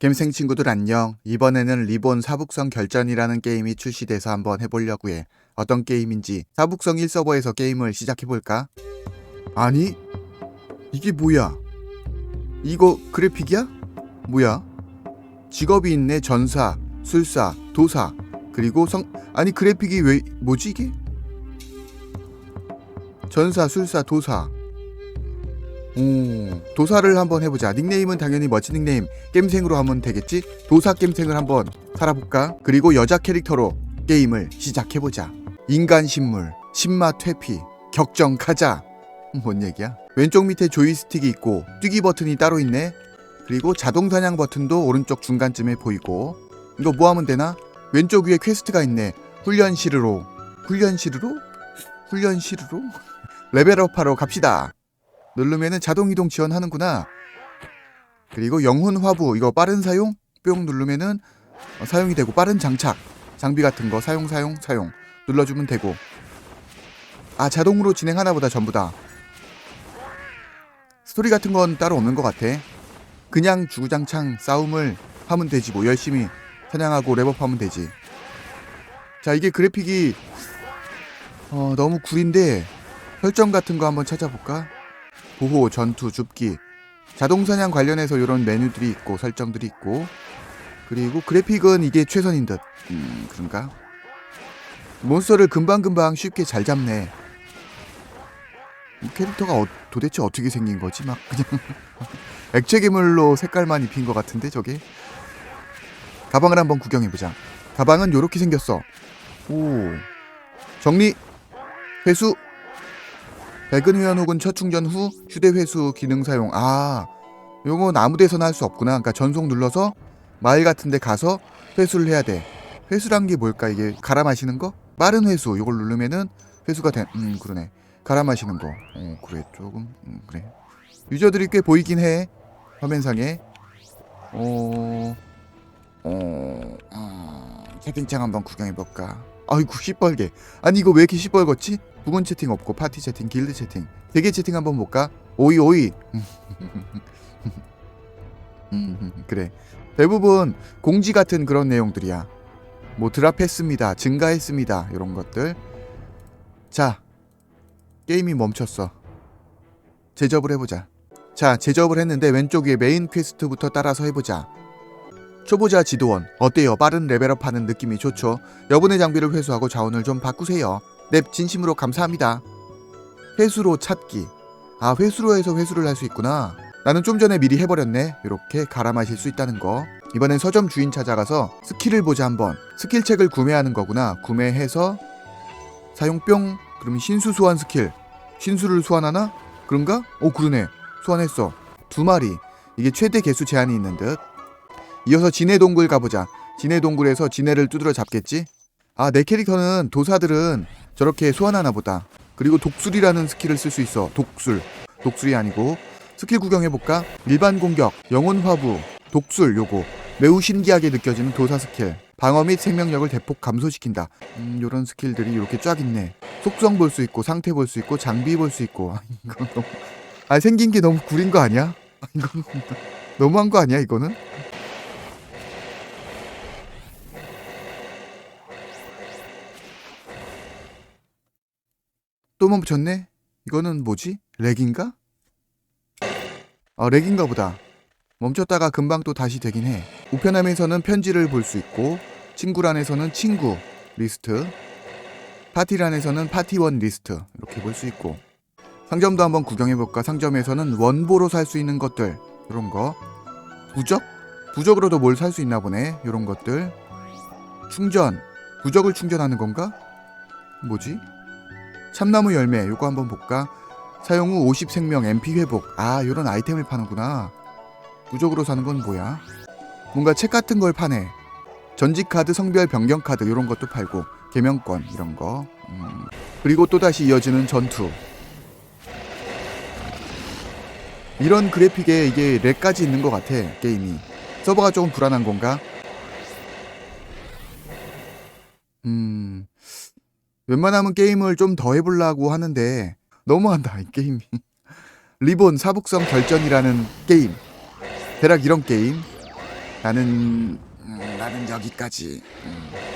갬생 친구들 안녕. 이번에는 리본 사북성 결전이라는 게임이 출시돼서 한번 해보려고 해. 어떤 게임인지 사북성 1서버에서 게임을 시작해볼까? 아니? 이게 뭐야? 이거 그래픽이야? 뭐야? 직업이 있네 전사, 술사, 도사 그리고 성 아니 그래픽이 왜 뭐지 이게? 전사, 술사, 도사 오, 도사를 한번 해보자. 닉네임은 당연히 멋진 닉네임 겜생으로 하면 되겠지? 도사 겜생을 한번 살아볼까? 그리고 여자 캐릭터로 게임을 시작해보자. 인간 신물, 신마 퇴피, 격정 가자. 뭔 얘기야? 왼쪽 밑에 조이스틱이 있고 뛰기 버튼이 따로 있네. 그리고 자동 사냥 버튼도 오른쪽 중간쯤에 보이고 이거 뭐 하면 되나? 왼쪽 위에 퀘스트가 있네. 훈련실으로 훈련실으로 훈련실으로 레벨업하러 갑시다. 누르면은 자동 이동 지원하는구나. 그리고 영혼 화부 이거 빠른 사용? 뿅 누르면은 어, 사용이 되고 빠른 장착. 장비 같은 거 사용 사용 사용. 눌러주면 되고. 아 자동으로 진행하나 보다 전부 다. 스토리 같은 건 따로 없는 것 같아. 그냥 주구장창 싸움을 하면 되지 뭐. 열심히 사냥하고 랩업하면 되지. 자 이게 그래픽이 어, 너무 구린데 설정 같은 거 한번 찾아볼까 보호 전투 줍기 자동 사냥 관련해서 이런 메뉴들이 있고 설정들이 있고 그리고 그래픽은 이게 최선인 듯. 음, 그런가? 몬스터를 금방금방 쉽게 잘 잡네. 이 캐릭터가 어- 도대체 어떻게 생긴 거지? 막 그냥 액체 괴물로 색깔만 입힌 것 같은데 저게? 가방을 한번 구경해보자. 가방은 요렇게 생겼어. 오. 정리. 회수 백은 회원 혹은 첫 충전 후 휴대 회수 기능 사용. 아, 요건 아무 데서나 할 수 없구나. 그러니까 전송 눌러서 마을 같은 데 가서 회수를 해야 돼. 회수란 게 뭘까? 이게 갈아 마시는 거? 빠른 회수. 요걸 누르면은 회수가 된. 음, 그러네. 갈아 마시는 거. 어, 그래. 조금 음, 그래. 유저들이 꽤 보이긴 해. 화면상에. 어. 어. 어. 채팅창 한번 구경해 볼까? 아이고 시뻘게. 아니 이거 왜 이렇게 시뻘겋지? 부분 채팅 없고 파티 채팅, 길드 채팅, 대개 채팅 한번 볼까? 오이 오이. 음, 그래. 대부분 공지 같은 그런 내용들이야. 뭐 드랍했습니다, 증가했습니다 이런 것들. 자, 게임이 멈췄어. 제접을 해보자. 자, 제접을 했는데 왼쪽 위에 메인 퀘스트부터 따라서 해보자. 초보자 지도원 어때요? 빠른 레벨업 하는 느낌이 좋죠. 여분의 장비를 회수하고 자원을 좀 바꾸세요. 넵 진심으로 감사합니다. 회수로 찾기. 아 회수로 해서 회수를 할 수 있구나. 나는 좀 전에 미리 해버렸네. 이렇게 갈아 마실 수 있다는 거. 이번엔 서점 주인 찾아가서 스킬을 보자 한번. 스킬 책을 구매하는 거구나. 구매해서 사용 뿅. 그러면 신수 소환 스킬. 신수를 소환하나? 그런가? 오 그러네. 소환했어. 두 마리. 이게 최대 개수 제한이 있는 듯. 이어서 진해 동굴 가보자. 진해 동굴에서 진해를 두드려 잡겠지? 아, 내 캐릭터는 도사들은 저렇게 소환하나 보다. 그리고 독술이라는 스킬을 쓸 수 있어. 독술. 독술이 아니고 스킬 구경해 볼까? 일반 공격, 영혼 화부, 독술 요거. 매우 신기하게 느껴지는 도사 스킬. 방어 및 생명력을 대폭 감소시킨다. 음, 요런 스킬들이 이렇게 쫙 있네. 속성 볼 수 있고 상태 볼 수 있고 장비 볼 수 있고. 아, 이거 너무 아, 생긴 게 너무 구린 거 아니야? 아, 이거 너무한 거 아니야, 이거는? 또 멈췄네? 이거는 뭐지? 렉인가? 아, 렉인가 보다. 멈췄다가 금방 또 다시 되긴 해. 우편함에서는 편지를 볼 수 있고, 친구란에서는 친구 리스트, 파티란에서는 파티원 리스트 이렇게 볼 수 있고, 상점도 한번 구경해볼까? 상점에서는 원보로 살 수 있는 것들 이런 거, 부적? 부적으로도 뭘 살 수 있나 보네. 이런 것들. 충전. 부적을 충전하는 건가? 뭐지? 참나무 열매 요거 한번 볼까? 사용 후 50 생명 MP 회복. 아, 요런 아이템을 파는구나. 무적으로 사는 건 뭐야? 뭔가 책 같은 걸 파네. 전직 카드, 성별 변경 카드 요런 것도 팔고 개명권 이런 거. 음. 그리고 또 다시 이어지는 전투. 이런 그래픽에 이게 렉까지 있는 것 같아 게임이. 서버가 조금 불안한 건가? 음. 웬만하면 게임을 좀 더 해보려고 하는데 너무한다 이 게임이 리본 사북성 결전이라는 게임 대략 이런 게임 나는 음, 나는 여기까지. 음.